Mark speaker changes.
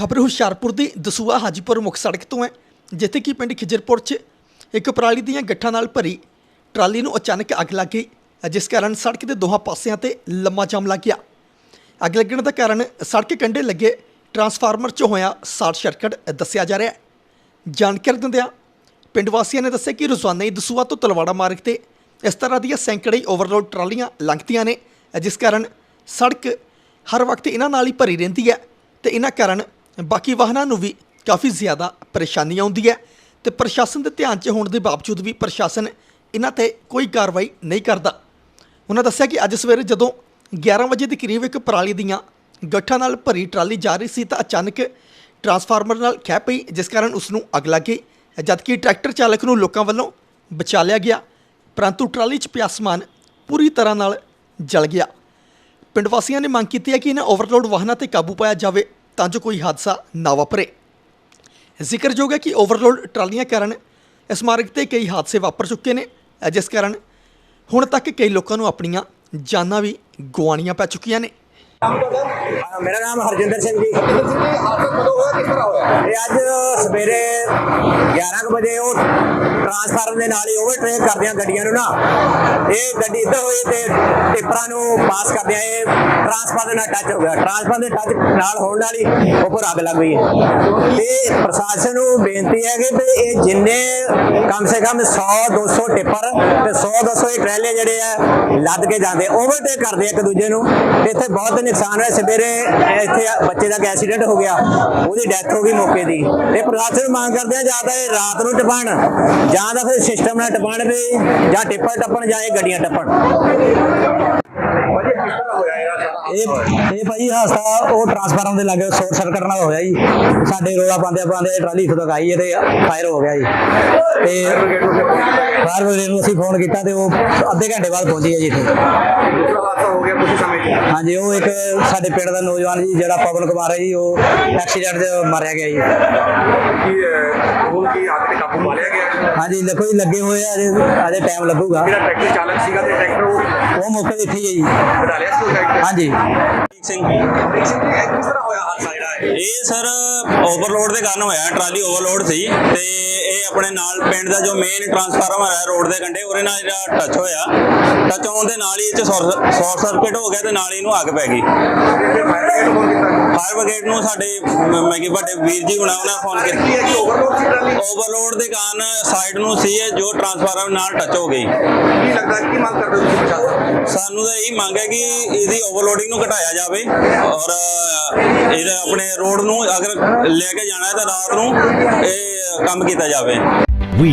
Speaker 1: ਖਬਰ ਹੁਸ਼ਿਆਰਪੁਰ ਦੀ ਦਸੂਆ ਹਾਜੀਪੁਰ ਮੁੱਖ ਸੜਕ ਤੋਂ ਹੈ, ਜਿੱਥੇ ਕਿ ਪਿੰਡ ਖਿਜਰਪੁਰ 'ਚ ਇੱਕ ਪਰਾਲੀ ਦੀਆਂ ਗੱਠਾਂ ਨਾਲ ਭਰੀ ਟਰਾਲੀ ਨੂੰ ਅਚਾਨਕ ਅੱਗ ਲੱਗ ਗਈ, ਜਿਸ ਕਾਰਨ ਸੜਕ ਦੇ ਦੋਹਾਂ ਪਾਸਿਆਂ ਤੇ ਲੰਮਾ ਜਾਮ ਲੱਗ ਗਿਆ। ਅੱਗ ਲੱਗਣ ਦਾ ਕਾਰਨ ਸੜਕ ਕੰਢੇ ਲੱਗੇ ਟਰਾਂਸਫਾਰਮਰ 'ਚ ਹੋਇਆ ਸ਼ਾਰਟ ਸਰਕਟ ਦੱਸਿਆ ਜਾ ਰਿਹਾ ਹੈ। ਜਾਣਕਾਰੀ ਦਿੰਦਿਆਂ ਪਿੰਡ ਵਾਸੀਆਂ ਨੇ ਦੱਸਿਆ ਕਿ ਰੋਜ਼ਾਨਾ ਹੀ ਦਸੂਆ ਤੋਂ ਤਲਵਾੜਾ ਮਾਰਗ ਤੇ ਇਸ ਤਰ੍ਹਾਂ ਦੀਆਂ ਸੈਂਕੜੇ ਓਵਰਲੋਡ ਟਰਾਲੀਆਂ ਲੰਘਦੀਆਂ ਨੇ, ਜਿਸ ਕਾਰਨ ਸੜਕ ਹਰ ਵਕਤ ਇਹਨਾਂ ਨਾਲ ਹੀ ਭਰੀ ਰਹਿੰਦੀ ਹੈ ਤੇ ਇਹਨਾਂ ਕਾਰਨ ਬਾਕੀ ਵਾਹਨਾਂ ਨੂੰ ਵੀ ਕਾਫੀ ਜ਼ਿਆਦਾ ਪਰੇਸ਼ਾਨੀ ਆਉਂਦੀ ਹੈ ਤੇ ਪ੍ਰਸ਼ਾਸਨ ਦੇ ਧਿਆਨ 'ਚ ਹੋਣ ਦੇ ਬਾਵਜੂਦ ਵੀ ਪ੍ਰਸ਼ਾਸਨ ਇਹਨਾਂ ਤੇ ਕੋਈ ਕਾਰਵਾਈ ਨਹੀਂ ਕਰਦਾ। ਉਹਨਾਂ ਦੱਸਿਆ ਕਿ ਅੱਜ ਸਵੇਰੇ ਜਦੋਂ 11 ਵਜੇ ਦੇ ਕਰੀਬ ਇੱਕ ਪਰਾਲੀ ਦੀਆਂ ਗੱਠਾਂ ਨਾਲ ਭਰੀ ਟਰਾਲੀ ਜਾ ਰਹੀ ਸੀ ਤਾਂ ਅਚਾਨਕ ਟਰਾਂਸਫਾਰਮਰ ਨਾਲ ਖਹਿ ਪਈ, ਜਿਸ ਕਾਰਨ ਉਸ ਨੂੰ ਅੱਗ ਲੱਗ ਗਈ। ਜਦਕਿ ਟਰੈਕਟਰ ਚਾਲਕ ਨੂੰ ਲੋਕਾਂ ਵੱਲੋਂ ਬਚਾ ਲਿਆ ਗਿਆ, ਪਰੰਤੂ ਟਰਾਲੀ 'ਚ ਪਿਆ ਸਮਾਨ ਪੂਰੀ ਤਰ੍ਹਾਂ ਨਾਲ ਜਲ ਗਿਆ। ਪਿੰਡ ਵਾਸੀਆਂ ਨੇ ਮੰਗ ਕੀਤੀ ਹੈ ਕਿ ਇਹਨਾਂ ਓਵਰਲੋਡ ਵਾਹਨਾਂ ਤੇ ਕਾਬੂ ਪਾਇਆ ਜਾਵੇ। ਤਾਂ ਜੋ ਕੋਈ ਹਾਦਸਾ ਨਾ ਵਾਪਰੇ। ਜ਼ਿਕਰਯੋਗ ਹੈ ਕਿ ਓਵਰਲੋਡ ਟਰਾਲੀਆਂ ਕਾਰਨ ਇਸ ਮਾਰਗ ਤੇ ਕਈ ਹਾਦਸੇ ਵਾਪਰ ਚੁੱਕੇ ਨੇ ਜਿਸ ਕਾਰਨ ਹੁਣ ਤੱਕ ਕਈ ਲੋਕਾਂ ਨੂੰ ਆਪਣੀਆਂ ਜਾਨਾਂ ਵੀ ਗਵਾਉਣੀਆਂ ਪੈ ਚੁੱਕੀਆਂ ਨੇ।
Speaker 2: ਮੇਰਾ ਨਾਮ ਹਰਜਿੰਦਰ ਸਿੰਘ ਜੀ। ਇਹ ਅੱਜ ਸਵੇਰੇ 11 ਕੁ ਵਜੇ ਉਹ ਟਰਾਂਸਫਾਰਮਰ ਦੇ ਨਾਲ ਹੀ ਓਵਰਟੇਕ ਕਰਦਿਆਂ ਗੱਡੀਆਂ ਨੂੰ ਨਾ। ਇਹ ਗੱਡੀ ਇੱਧਰ ਹੋਈ ਤੇ ਟਿੱਪਰਾਂ ਨੂੰ ਪਾਸ ਕਰਦਿਆਂ ਇਹ ਟਰਾਂਸਫਾਰਮਰ ਨਾਲ ਟੱਚ ਹੋ ਗਿਆ। ਟਰਾਂਸਫਾਰਮਰ ਦੇ ਟੱਚ ਨਾਲ ਹੋਣ ਨਾਲ ਹੀ ਉੱਪਰ ਅੱਗ ਲੱਗ ਗਈ ਤੇ ਪ੍ਰਸ਼ਾਸਨ ਨੂੰ ਬੇਨਤੀ ਹੈ ਕਿ ਵੀ ਇਹ ਜਿੰਨੇ ਕਮ ਸੇ ਕਮ 100 200 ਟਿੱਪਰ ਤੇ 100 200 ਇਹ ਟਰੈਲੇ ਜਿਹੜੇ ਆ ਲੱਦ ਕੇ ਜਾਂਦੇ ਓਵਰਟੇਕ ਕਰਦੇ ਇੱਕ ਦੂਜੇ ਨੂੰ। ਇੱਥੇ ਬਹੁਤ ਨੁਕਸਾਨ ਹੋਇਆ। ਸਵੇਰੇ ਇੱਥੇ ਬੱਚੇ ਦਾ ਐਕਸੀਡੈਂਟ ਹੋ ਗਿਆ। ਉਹਦੀ ਡੈਥ ਹੋ ਗਈ ਮੌਕੇ ਦੀ। ਤੇ ਪ੍ਰਸ਼ਾਸਨ ਮੰਗ ਕਰਦੇ ਆ, ਜਾਂ ਤਾਂ ਇਹ ਰਾਤ ਨੂੰ ਟਪਾਣ ਜਾਂ ਤਾਂ ਫਿਰ ਸਿਸਟਮ ਨਾਲ ਟਪਾਣ ਵੀ, ਜਾਂ ਟਿੱਪਰ ਟੱਪਣ, ਜਾਂ ਇਹ ਗੱਡੀਆਂ ਟੱਪਣ। ਇਹ ਇਹ ਭਾਈ ਹਾਸਾ, ਉਹ ਟਰਾਂਸਫਾਰਮਰ ਦੇ ਲੱਗੇ ਸ਼ੋਰਟ ਸਰਕਟ ਨਾਲ ਹੋਇਆ ਜੀ। ਸਾਡੇ ਰੋਲਾ ਪਾਉਂਦੇ ਪਾਉਂਦੇ ਟਰਾਲੀ ਇੱਥੋਂ ਤੱਕ ਆਈ ਤੇ ਫਾਇਰ ਹੋ ਗਿਆ ਜੀ। ਤੇ ਫਾਇਰ ਬ੍ਰਿਗੇਡ ਨੂੰ ਅਸੀਂ ਫੋਨ ਕੀਤਾ ਤੇ ਉਹ ਅੱਧੇ ਘੰਟੇ ਬਾਅਦ ਪਹੁੰਚੀ ਹੈ ਜੀ ਇੱਥੇ। ਹਾਂਜੀ, ਉਹ ਇੱਕ ਸਾਡੇ ਪਿੰਡ ਦਾ ਨੌਜਵਾਨ ਜੀ, ਜਿਹੜਾ ਪਵਨ ਕੁਮਾਰ ਹੈ ਜੀ, ਉਹ ਐਕਸੀਡੈਂਟ 'ਚ ਮਾਰਿਆ ਗਿਆ ਜੀ। ਹਾਂਜੀ ਦੇਖੋ ਜੀ ਲੱਗੇ ਹੋਏ ਆ ਅਜੇ ਟਾਈਮ ਲੱਗੂਗਾ। ਉਹ ਮੌਕੇ ਤੇ ਇੱਥੇ ਹੀ ਹੈ ਜੀ। ਹਾਂਜੀ।
Speaker 3: ਸਿੰਘ ਇਹ ਸਰ ਓਵਰਲੋਡ ਦੇ ਕਾਰਨ ਹੋਇਆ ਟਰਾਲੀ ਓਵਰਲੋਡ ਸੀ ਤੇ ਇਹ ਆਪਣੇ ਨਾਲ ਪਿੰਡ ਦਾ ਜੋ ਮੇਨ ਟਰਾਂਸਫਾਰਮਰ ਹੈ ਰੋਡ ਦੇ ਕੰਢੇ ਉਹਦੇ ਨਾਲ ਜਿਹੜਾ ਟੱਚ ਹੋਇਆ। ਟੱਚ ਹੋਣ ਦੇ ਨਾਲ ਹੀ ਇਹ ਚ ਸ਼ਾਰਟ ਸਰਕਟ ਹੋ ਗਿਆ ਤੇ ਨਾਲ ਹੀ ਇਹਨੂੰ ਅੱਗ ਪੈ ਗਈ। ਫਾਇਰ ਬ੍ਰਿਗੇਡ ਨੂੰ ਸਾਡੇ ਮ- ਮੈਂ ਕਿ ਵੱਡੇ ਵੀਰ ਜੀ ਹੁਣਾਂ ਉਹਨਾਂ ਫੋਨ ਕੀਤਾ। ਓਵਰਲੋਡ ਦੇ ਕਾਰਨ ਸਾਈਡ ਨੂੰ ਸੀ ਇਹ ਜੋ ਟਰਾਂਸਫਾਰਮਰ ਨਾਲ ਟੱਚ ਹੋ ਗਈ। ਸਾਨੂੰ ਤਾਂ ਇਹੀ ਮੰਗ ਹੈ ਕਿ ਇਹਦੀ ਓਵਰਲੋਡਿੰਗ ਨੂੰ ਘਟਾਇਆ ਜਾਵੇ ਔਰ ਇਹਦਾ ਆਪਣੇ ਰੋਡ ਨੂੰ ਅਗਰ ਲੈ ਕੇ ਜਾਣਾ ਹੈ ਤਾਂ ਰਾਤ ਨੂੰ ਇਹ ਕੰਮ ਕੀਤਾ ਜਾਵੇ।
Speaker 4: We